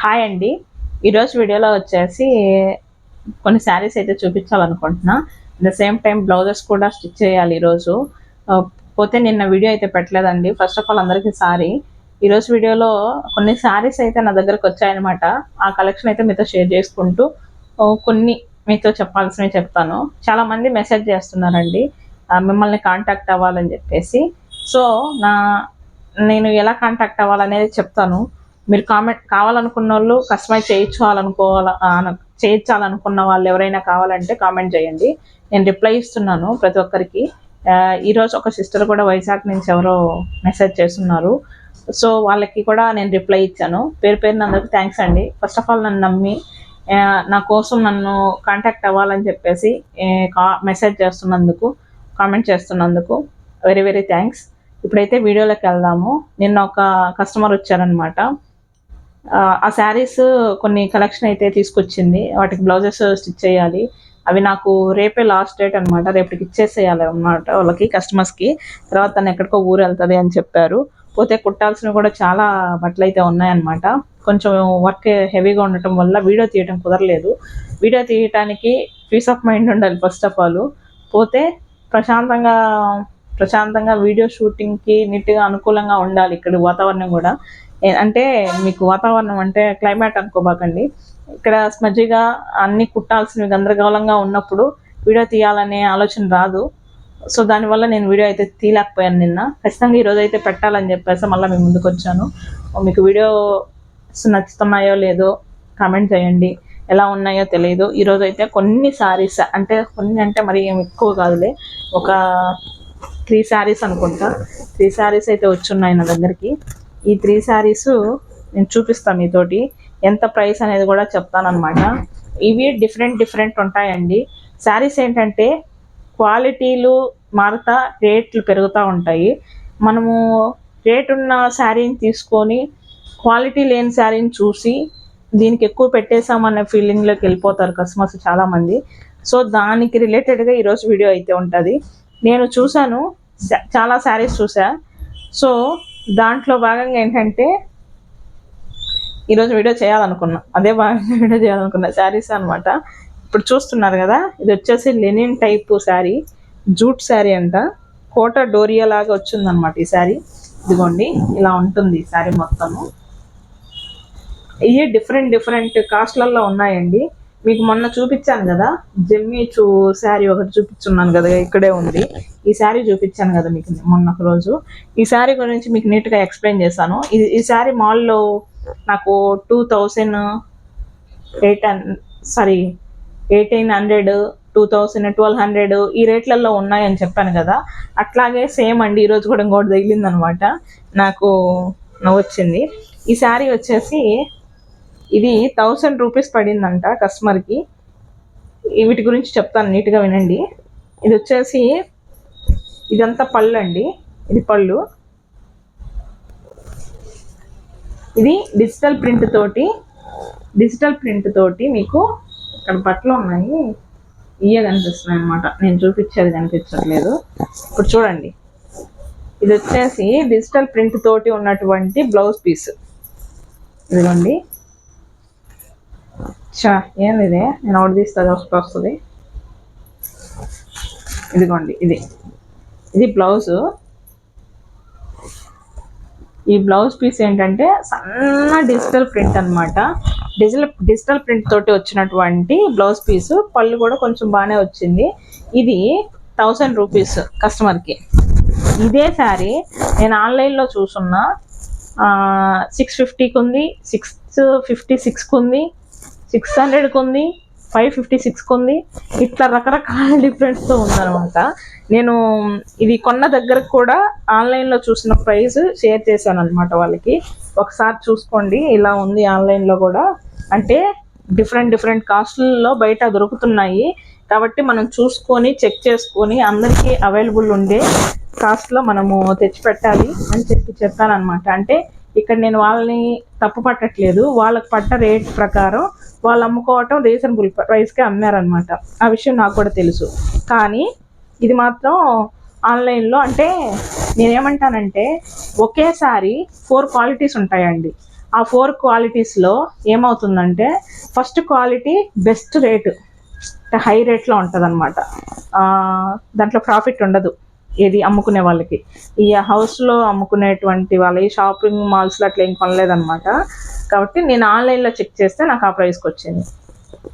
Hi అండి. ఈరోజు వీడియోలో వచ్చేసి కొన్ని శారీస్ అయితే చూపించాలనుకుంటున్నా. ద సేమ్ టైం బ్లౌజెస్ కూడా స్టిచ్ చేయాలి ఈరోజు పోతే నిన్న వీడియో అయితే పెట్టలేదండి. ఫస్ట్ ఆఫ్ ఆల్ అందరికీ సారీ. ఈరోజు వీడియోలో కొన్ని శారీస్ అయితే నా దగ్గరకు వచ్చాయన్నమాట. ఆ కలెక్షన్ అయితే మీతో షేర్ చేసుకుంటూ కొన్ని మీతో చెప్పాల్సినవి చెప్తాను. చాలామంది మెసేజ్ చేస్తున్నారండి. మిమ్మల్ని కాంటాక్ట్ అవ్వాలని చెప్పేసి. సో నా నేను ఎలా కాంటాక్ట్ అవ్వాలనేది చెప్తాను. మీరు కామెంట్ కావాలనుకున్న వాళ్ళు కస్టమైజ్ చేయించాలనుకోవాల చేయించాలనుకున్న వాళ్ళు ఎవరైనా కావాలంటే కామెంట్ చేయండి. నేను రిప్లై ఇస్తున్నాను ప్రతి ఒక్కరికి. ఈరోజు ఒక సిస్టర్ కూడా వైజాగ్ నుంచి ఎవరో మెసేజ్ చేస్తున్నారు. సో వాళ్ళకి కూడా నేను రిప్లై ఇచ్చాను. పేరు పేరున అందరికి థ్యాంక్స్ అండి. ఫస్ట్ ఆఫ్ ఆల్ నన్ను నమ్మి నా కోసం నన్ను కాంటాక్ట్ అవ్వాలని చెప్పేసి కా మెసేజ్ చేస్తున్నందుకు కామెంట్ చేస్తున్నందుకు వెరీ వెరీ థ్యాంక్స్. ఇప్పుడైతే వీడియోలోకి వెళ్దాము. నిన్న ఒక కస్టమర్ వచ్చారనమాట ఆ శారీస్ కొన్ని కలెక్షన్ అయితే తీసుకొచ్చింది. వాటికి బ్లౌజెస్ స్టిచ్ చేయాలి. అవి నాకు రేపే లాస్ట్ డేట్ అనమాట రేపటికి ఇచ్చేసేయాలి అనమాట వాళ్ళకి కస్టమర్స్కి తర్వాత తను ఎక్కడికో ఊరు వెళ్తుంది అని చెప్పారు. పోతే కుట్టాల్సినవి కూడా చాలా బట్టలు అయితే ఉన్నాయన్నమాట. కొంచెం వర్క్ హెవీగా ఉండటం వల్ల వీడియో తీయటం కుదరలేదు. వీడియో తీయటానికి పీస్ ఆఫ్ మైండ్ ఉండాలి ఫస్ట్ ఆఫ్ ఆల్ పోతే ప్రశాంతంగా ప్రశాంతంగా వీడియో షూటింగ్కి నీట్గా అనుకూలంగా ఉండాలి ఇక్కడ వాతావరణం కూడా. అంటే మీకు వాతావరణం అంటే క్లైమేట్ అనుకోబాకండి. ఇక్కడ స్మజ్జిగా అన్ని కుట్టాల్సినవి గందరగోళంగా ఉన్నప్పుడు వీడియో తీయాలనే ఆలోచన రాదు. సో దానివల్ల నేను వీడియో అయితే తీయలేకపోయాను నిన్న. ఖచ్చితంగా ఈరోజు అయితే పెట్టాలని చెప్పేసి మళ్ళీ మేము ముందుకు వచ్చాను. మీకు వీడియోస్ నచ్చుతున్నాయో లేదో కామెంట్ చేయండి. ఎలా ఉన్నాయో తెలియదు ఈరోజు అయితే కొన్ని శారీస్ అంటే కొన్ని అంటే మరి ఏం ఎక్కువ కాదులే. ఒక త్రీ శారీస్ అనుకుంటా. త్రీ శారీస్ అయితే వచ్చున్నాయి నా దగ్గరికి. ఈ త్రీ శారీస్ నేను చూపిస్తాను మీతోటి. ఎంత ప్రైస్ అనేది కూడా చెప్తానమాట ఇవి డిఫరెంట్ డిఫరెంట్ ఉంటాయండి. శారీస్ ఏంటంటే క్వాలిటీలు మారుతా రేట్లు పెరుగుతూ ఉంటాయి. మనము రేట్ ఉన్న శారీని తీసుకొని క్వాలిటీ లేని శారీని చూసి దీనికి ఎక్కువ పెట్టేసామన్న ఫీలింగ్లోకి వెళ్ళిపోతారు కస్టమర్స్ చాలామంది సో దానికి రిలేటెడ్గా ఈరోజు వీడియో అయితే ఉంటుంది. నేను చూశాను. చాలా శారీస్ చూసా సో దాంట్లో భాగంగా ఏంటంటే ఈరోజు వీడియో చేయాలనుకున్నా. అదే భాగంగా వీడియో చేయాలనుకున్నా. శారీస్ అన్నమాట. ఇప్పుడు చూస్తున్నారు కదా ఇది వచ్చేసి linen type sari. Jute sari అంట. కోట డోరియా లాగా వచ్చిందనమాట ఈ శారీ. ఇదిగోండి ఇలా ఉంటుంది ఈ శారీ మొత్తము. ఇవి డిఫరెంట్ డిఫరెంట్ కాస్ట్లలో ఉన్నాయండి. మీకు మొన్న చూపించాను కదా జమ్మి చూ శారీ ఒకటి చూపించున్నాను కదా ఇక్కడే ఉంది. ఈ శారీ చూపించాను కదా మీకు మొన్న ఒక రోజు. ఈ శారీ గురించి మీకు నీట్గా ఎక్స్ప్లెయిన్ చేశాను. ఈ ఈ శారీ మాల్లో నాకు two thousand eight sorry eighteen hundred two thousand twelve hundred ఈ రేట్లలో ఉన్నాయని చెప్పాను కదా. అట్లాగే సేమ్ అండి ఈరోజు కూడా ఇంకోటి తగిలిందనమాట. నాకు వచ్చింది ఈ శారీ వచ్చేసి ఇది థౌసండ్ రూపీస్ పడిందంట కస్టమర్కి వీటి గురించి చెప్తాను నీట్గా వినండి. ఇది వచ్చేసి ఇదంతా పళ్ళు అండి ఇది పళ్ళు. ఇది డిజిటల్ ప్రింట్ తోటి డిజిటల్ ప్రింట్ తోటి మీకు ఇక్కడ బట్టలు ఉన్నాయి. ఇయ్య కనిపిస్తున్నాయి అనమాట నేను చూపించేది కనిపించట్లేదు. ఇప్పుడు చూడండి. ఇది వచ్చేసి డిజిటల్ ప్రింట్ తోటి ఉన్నటువంటి బ్లౌజ్ పీస్ ఇదిగోండి. చా ఏంది ఇది నేను ఒకటి తీస్తుంది ఒకటి వస్తుంది. ఇదిగోండి ఇది. ఇది బ్లౌజు. ఈ బ్లౌజ్ పీస్ ఏంటంటే సన్న డిజిటల్ ప్రింట్ అనమాట డిజిటల్ డిజిటల్ ప్రింట్ తోటి వచ్చినటువంటి బ్లౌజ్ పీస్. పళ్ళు కూడా కొంచెం బాగానే వచ్చింది. ఇది థౌసండ్ రూపీస్ కస్టమర్కి. ఇదే శారీ నేను ఆన్లైన్లో చూసున్నా. సిక్స్ ఫిఫ్టీకి ఉంది సిక్స్ ఫిఫ్టీ సిక్స్కి ఉంది సిక్స్ హండ్రెడ్కి ఉంది ఫైవ్ ఫిఫ్టీ సిక్స్కి ఉంది ఇట్లా రకరకాల డిఫరెన్స్తో ఉందనమాట నేను ఇది కొన్న దగ్గర కూడా ఆన్లైన్లో చూసిన ప్రైస్ షేర్ చేశాను అనమాట వాళ్ళకి. ఒకసారి చూసుకోండి ఇలా ఉంది ఆన్లైన్లో కూడా. అంటే డిఫరెంట్ డిఫరెంట్ కాస్ట్లలో బయట దొరుకుతున్నాయి. కాబట్టి మనం చూసుకొని చెక్ చేసుకొని అందరికీ అవైలబుల్ ఉండే కాస్ట్లో మనము తెచ్చిపెట్టాలి అని చెప్పి చెప్పాను అనమాట అంటే ఇక్కడ నేను వాళ్ళని తప్పు పట్టట్లేదు. వాళ్ళకి పట్ట రేట్ ప్రకారం వాళ్ళు అమ్ముకోవటం రీజనబుల్ ప్రైస్కే అమ్మారనమాట ఆ విషయం నాకు కూడా తెలుసు. కానీ ఇది మాత్రం ఆన్లైన్లో అంటే నేనేమంటానంటే ఒకేసారి ఫోర్ క్వాలిటీస్ ఉంటాయండి. ఆ ఫోర్ క్వాలిటీస్లో ఏమవుతుందంటే first quality best rate high రేట్లో ఉంటుంది అనమాట దాంట్లో ప్రాఫిట్ ఉండదు. ఏది అమ్ముకునే వాళ్ళకి. ఈ హౌస్లో అమ్ముకునేటువంటి వాళ్ళ ఈ షాపింగ్ మాల్స్లో అట్లా ఏం కొనలేదనమాట కాబట్టి నేను ఆన్లైన్లో చెక్ చేస్తే నాకు ఆ ప్రైస్కి వచ్చింది.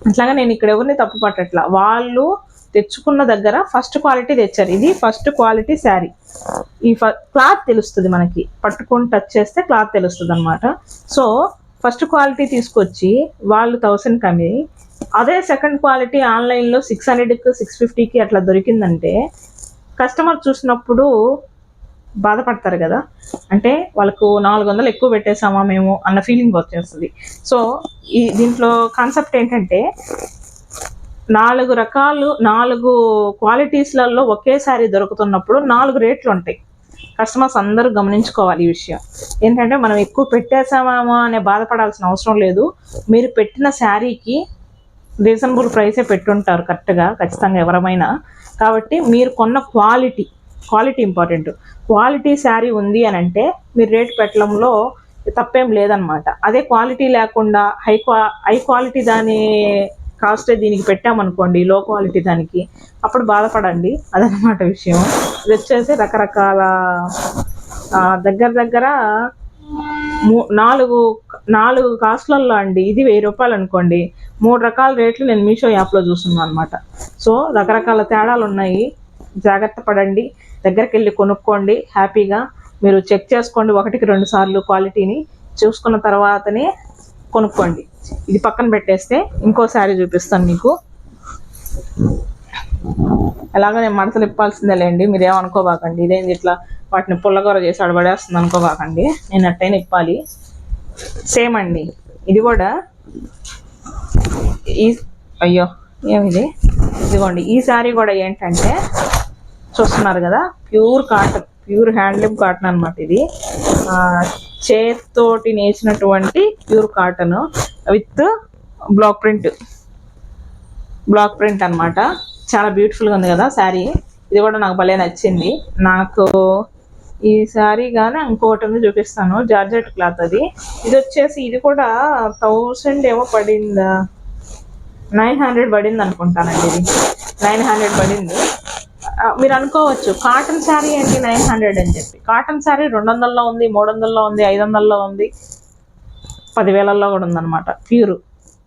అట్లాగా నేను ఇక్కడ ఎవరిని తప్పు పట్టట్లా. వాళ్ళు తెచ్చుకున్న దగ్గర ఫస్ట్ క్వాలిటీ తెచ్చారు. ఇది ఫస్ట్ క్వాలిటీ శారీ ఈ క్లాత్ తెలుస్తుంది మనకి. పట్టుకొని టచ్ చేస్తే క్లాత్ తెలుస్తుంది అనమాట సో ఫస్ట్ క్వాలిటీ తీసుకొచ్చి వాళ్ళు థౌసండ్ కమ్మి అదే సెకండ్ క్వాలిటీ ఆన్లైన్లో సిక్స్ హండ్రెడ్కి సిక్స్ ఫిఫ్టీకి అట్లా దొరికిందంటే కస్టమర్ చూసినప్పుడు బాధపడతారు కదా. అంటే వాళ్ళకు నాలుగు వందలు ఎక్కువ పెట్టేసామా మేము అన్న ఫీలింగ్ వచ్చేస్తుంది. సో ఈ దీంట్లో కాన్సెప్ట్ ఏంటంటే నాలుగు రకాలు నాలుగు క్వాలిటీస్లలో ఒకేసారి దొరుకుతున్నప్పుడు నాలుగు రేట్లు ఉంటాయి. కస్టమర్స్ అందరూ గమనించుకోవాలి ఈ విషయం. ఏంటంటే మనం ఎక్కువ పెట్టేసామేమో అనే బాధపడాల్సిన అవసరం లేదు. మీరు పెట్టిన శారీకి రీజనబుల్ ప్రైసే పెట్టుంటారు కరెక్ట్గా ఖచ్చితంగా ఎవరమైనా. కాబట్టి మీరు కొన్న quality quality important quality sari ఉంది అని అంటే మీరు రేట్ పెట్టడంలో తప్పేం లేదనమాట అదే క్వాలిటీ లేకుండా హై క్వా హై క్వాలిటీ దాని కాస్ట్ దీనికి పెట్టామనుకోండి లో క్వాలిటీ దానికి అప్పుడు బాధపడండి. అదనమాట విషయం. ఇది వచ్చేసి రకరకాల దగ్గర దగ్గర మూ- నాలుగు నాలుగు కాస్ట్లలో అండి ఇది వెయ్యి రూపాయలు అనుకోండి. మూడు రకాల రేట్లు నేను మీషో యాప్లో చూస్తున్నాను అనమాట సో రకరకాల తేడాలు ఉన్నాయి. జాగ్రత్త పడండి. దగ్గరికి వెళ్ళి కొనుక్కోండి. హ్యాపీగా మీరు చెక్ చేసుకోండి ఒకటికి రెండు సార్లు క్వాలిటీని. చూసుకున్న తర్వాతనే కొనుక్కోండి. ఇది పక్కన పెట్టేస్తే ఇంకో శారీ చూపిస్తాను మీకు. ఎలాగో నేను మడతలు ఇప్పాల్సిందే లేండి. మీరు ఏమనుకోబాకండి. ఇదేంది ఇట్లా వాటిని పుల్లగొర చేసి అడబడేస్తుంది అనుకోబాకండి. నేను అట్టైనా ఇప్పాలి. సేమ్ అండి. ఇది కూడా ఈ అయ్యో ఏమిది? ఇదిగోండి ఈ శారీ కూడా ఏంటంటే చూస్తున్నారు కదా pure cotton pure handloom cotton అన్నమాట ఇది. చేత్తోటి నేసినటువంటి pure cotton with block print. Block print అన్నమాట. చాలా బ్యూటిఫుల్గా ఉంది కదా శారీ ఇది కూడా నాకు భలే నచ్చింది. నాకు ఈ శారీ కానీ ఇంకోటి ఉంది చూపిస్తాను జార్జెట్ క్లాత్ అది. ఇది వచ్చేసి ఇది కూడా థౌసండ్ ఏమో పడిందా? నైన్ హండ్రెడ్ పడింది అనుకుంటానండి ఇది. నైన్ హండ్రెడ్ పడింది. మీరు అనుకోవచ్చు కాటన్ శారీ ఏంటి నైన్ హండ్రెడ్ అని చెప్పి. కాటన్ శారీ రెండు వందల్లో ఉంది మూడు వందల్లో ఉంది ఐదు వందల్లో ఉంది. పదివేలల్లో కూడా ఉందన్నమాట. ప్యూర్.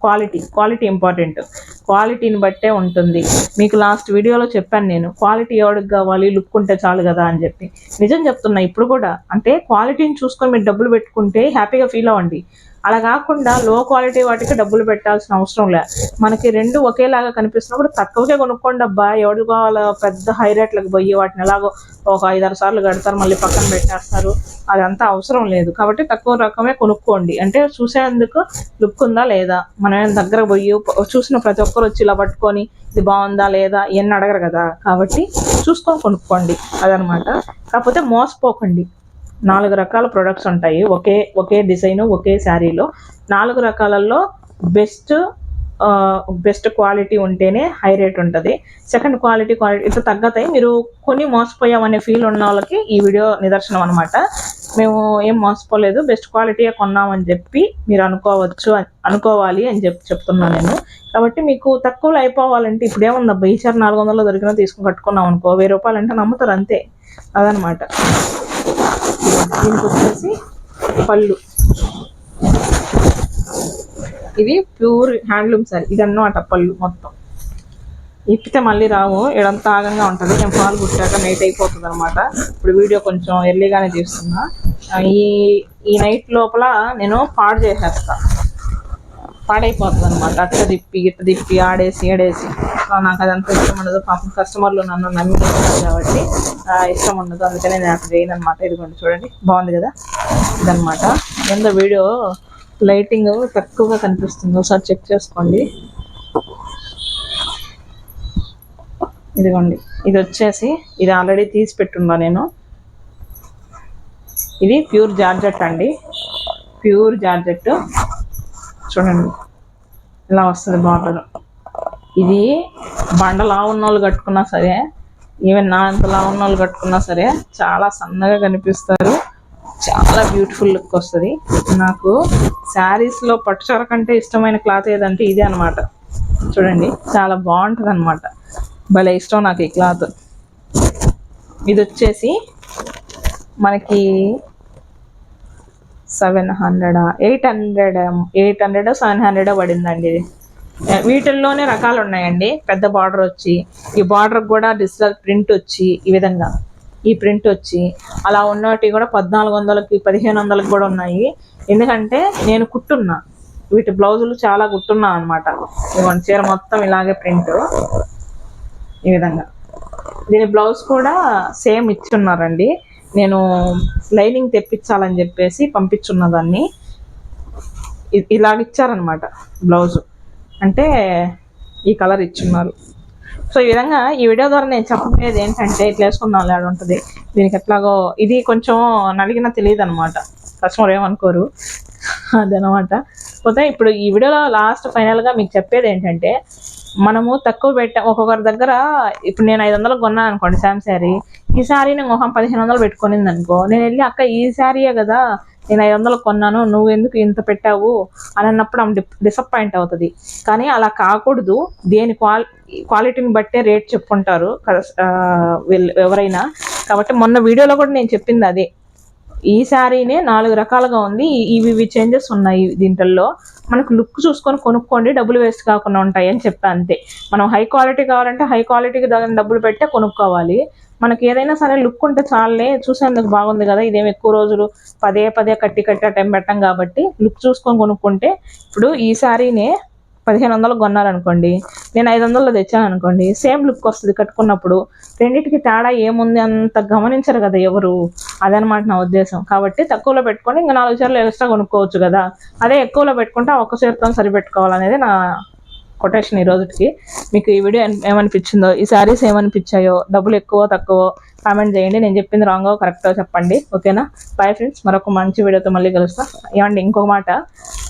క్వాలిటీ. Quality important. క్వాలిటీని బట్టే ఉంటుంది. మీకు లాస్ట్ వీడియోలో చెప్పాను నేను క్వాలిటీ ఎవరికి కావాలి లుక్ ఉంటే చాలు కదా అని చెప్పి. నిజం చెప్తున్నా ఇప్పుడు కూడా. అంటే క్వాలిటీని చూసుకొని మీరు డబ్బులు పెట్టుకుంటే హ్యాపీగా ఫీల్ అవ్వండి. అలా కాకుండా లో క్వాలిటీ వాటికి డబ్బులు పెట్టాల్సిన అవసరం లే. మనకి రెండు ఒకేలాగా కనిపిస్తున్నప్పుడు తక్కువకే కొనుక్కోండి అబ్బా. ఎవరు కావాలో పెద్ద హై రేట్లకు పోయి వాటిని ఎలాగో ఒక ఐదారు సార్లు కడతారు మళ్ళీ పక్కన పెట్టేస్తారు. అదంతా అవసరం లేదు. కాబట్టి తక్కువ రకమే కొనుక్కోండి. అంటే చూసేందుకు లుక్ ఉందా లేదా? మనం ఏం దగ్గర పోయి చూసిన ప్రతి ఒక్కరు వచ్చి ఇలా పట్టుకొని ఇది బాగుందా లేదా ఇవన్నీ అడగరు కదా. కాబట్టి చూసుకొని కొనుక్కోండి. అదనమాట. కాకపోతే మోసపోకండి. నాలుగు రకాల ప్రొడక్ట్స్ ఉంటాయి. ఒకే ఒకే డిజైన్ ఒకే శారీలో నాలుగు రకాలలో బెస్ట్ బెస్ట్ క్వాలిటీ ఉంటేనే హై రేట్ ఉంటుంది. సెకండ్ క్వాలిటీ క్వాలిటీ ఇట్లా తగ్గతాయి. మీరు కొని మోసపోయామనే ఫీల్ ఉన్న వాళ్ళకి ఈ వీడియో నిదర్శనం అనమాట మేము ఏం మోసపోలేదు. బెస్ట్ క్వాలిటీయే కొన్నామని చెప్పి మీరు అనుకోవచ్చు అని- అనుకోవాలి అని చెప్పి చెప్తున్నాను నేను. కాబట్టి మీకు తక్కువలో అయిపోవాలంటే ఇప్పుడు ఏముందబ్బా ఈ నాలుగు వందలు దొరికినా తీసుకుని కట్టుకున్నాం అనుకో. వెయ్యి రూపాయలు అంటే నమ్ముతారు అంతే. అదనమాట దీనికి వచ్చేసి పళ్ళు. ఇది ప్యూర్ హ్యాండ్లూమ్ సారీ. ఇది అన్నమాట పళ్ళు మొత్తం. ఇప్పితే మళ్ళీ రావు. ఇడంతా ఆగంగా ఉంటుంది. నేను పాలు పుట్టాక నైట్ అయిపోతుంది అనమాట ఇప్పుడు వీడియో కొంచెం ఎర్లీగానే తీస్తున్నా. ఈ ఈ నైట్ లోపల నేను పాడు చేసేస్తాను పాడైపోతుంది అనమాట అట్ట తిప్పి ఇట్ట తిప్పి ఆడేసి ఏడేసి. నాకు అదంతా ఇష్టం ఉండదు. పాపం కస్టమర్లు నన్ను నమ్మి కాబట్టి ఇష్టం ఉండదు. అందుకనే నేను అక్కడ చేయను అనమాట ఇదిగోండి చూడండి. బాగుంది కదా? ఇదనమాట ఏందో వీడియో లైటింగ్ తక్కువగా కనిపిస్తుంది. ఒకసారి చెక్ చేసుకోండి. ఇదిగోండి. ఇది వచ్చేసి ఇది ఆల్రెడీ తీసి పెట్టున్నా నేను. ఇది ప్యూర్ జార్జెట్ అండి. Pure georgette. చూడండి. ఇలా వస్తుంది బార్డర్. ఇది బండలా ఉన్న వాళ్ళు కట్టుకున్నా సరే ఈవెన్ నా అంతలా ఉన్న వాళ్ళు కట్టుకున్నా సరే చాలా సన్నగా కనిపిస్తారు. చాలా బ్యూటిఫుల్ లుక్ వస్తుంది. నాకు శారీస్లో పట్టుచీర కంటే ఇష్టమైన క్లాత్ ఏదంటే ఇదే అనమాట చూడండి చాలా బాగుంటుంది అనమాట భలే ఇష్టం నాకు ఈ క్లాత్. ఇది వచ్చేసి మనకి seven హండ్రెడా eight hundred eight hundred seven hundred పడిందండి. ఇది వీటిల్లోనే రకాలు ఉన్నాయండి. పెద్ద బార్డర్ వచ్చి ఈ బార్డర్ కూడా డిజిటల్ ప్రింట్ వచ్చి ఈ విధంగా ఈ ప్రింట్ వచ్చి అలా ఉన్నవి కూడా పద్నాలుగు వందలకి పదిహేను వందలకి కూడా ఉన్నాయి. ఎందుకంటే నేను కుట్టున్నా. వీటి బ్లౌజులు చాలా కుట్టున్నా అనమాట ఇవన్నీ చీర మొత్తం ఇలాగే ప్రింట్ ఈ విధంగా. దీని బ్లౌజ్ కూడా సేమ్ ఇచ్చున్నారండి. నేను లైనింగ్ తెప్పించాలని చెప్పేసి పంపించున్న దాన్ని ఇలాగ ఇచ్చారనమాట బ్లౌజు. అంటే ఈ కలర్ ఇచ్చున్నారు. సో ఈ విధంగా ఈ వీడియో ద్వారా నేను చెప్పబోయేది ఏంటంటే ఇట్లా వేసుకుందాం లేడు ఉంటుంది. దీనికి ఎట్లాగో ఇది కొంచెం నలిగిన తెలియదు అనమాట కస్టమర్ ఏమనుకోరు. అదనమాట పోతే ఇప్పుడు ఈ వీడియోలో లాస్ట్ ఫైనల్గా మీకు చెప్పేది ఏంటంటే మనము తక్కువ పెట్టాం ఒక్కొక్కరి దగ్గర ఇప్పుడు నేను ఐదు వందలకు కొన్నాను అనుకోండి శామ్ శారీ. ఈ శారీ నేను ఒక పదిహేను వందలు పెట్టుకునింది అనుకో నేను వెళ్ళి అక్క ఈ శారీయే కదా నేను ఐదు వందలు కొన్నాను నువ్వు ఎందుకు ఇంత పెట్టావు? అని అన్నప్పుడు ఆమె డిసప్పాయింట్ అవుతుంది. కానీ అలా కాకూడదు. దేని క్వాలి క్వాలిటీని బట్టే రేట్ చెప్పుకుంటారు ఎవరైనా. కాబట్టి మొన్న వీడియోలో కూడా నేను చెప్పింది అదే. ఈ శారీనే నాలుగు రకాలుగా ఉంది. ఈ- ఇవి ఇవి చేంజెస్ ఉన్నాయి దీంట్లో. మనకు లుక్ చూసుకొని కొనుక్కోండి. డబ్బులు వేస్ట్ కాకుండా ఉంటాయి అని చెప్పా అంతే. మనం హై క్వాలిటీ కావాలంటే హై క్వాలిటీకి తగిన డబ్బులు పెట్టే కొనుక్కోవాలి. మనకి ఏదైనా సరే లుక్ ఉంటే చాలే. చూసేందుకు బాగుంది కదా. ఇదేం ఎక్కువ రోజులు పదే పదే కట్టి కట్టి టైం పెట్టాం కాబట్టి లుక్ చూసుకొని కొనుక్కుంటే ఇప్పుడు ఈ శారీనే పదిహేను వందలకు కొన్నారనుకోండి నేను ఐదు వందలు తెచ్చాను అనుకోండి సేమ్ లుక్ వస్తుంది కట్టుకున్నప్పుడు. రెండింటికి తేడా ఏముంది అంత గమనించరు కదా ఎవరు? అదనమాట నా ఉద్దేశం. కాబట్టి తక్కువలో పెట్టుకొని ఇంకా నాలుగు చీరలు ఎక్స్ట్రా కొనుక్కోవచ్చు కదా. అదే ఎక్కువలో పెట్టుకుంటే ఒక్క చీరతో సరిపెట్టుకోవాలనేది నా కొటేషన్ ఈ రోజుకి మీకు ఈ వీడియో ఏమనిపించిందో ఈ శారీస్ ఏమనిపించాయో డబ్బులు ఎక్కువ తక్కువ కామెంట్ చేయండి. నేను చెప్పింది రాంగో కరెక్టో చెప్పండి. ఓకేనా? బాయ్ ఫ్రెండ్స్ మరొక మంచి వీడియోతో మళ్ళీ కలుస్తా. ఏమండి ఇంకొక మాట?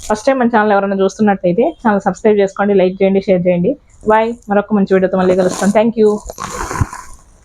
ఫస్ట్ టైం మన ఛానల్ ఎవరైనా చూస్తున్నట్టయితే ఛానల్ సబ్స్క్రైబ్ చేసుకోండి లైక్ చేయండి షేర్ చేయండి. బాయ్ మరొక మంచి వీడియోతో మళ్ళీ కలుస్తాను థ్యాంక్ యూ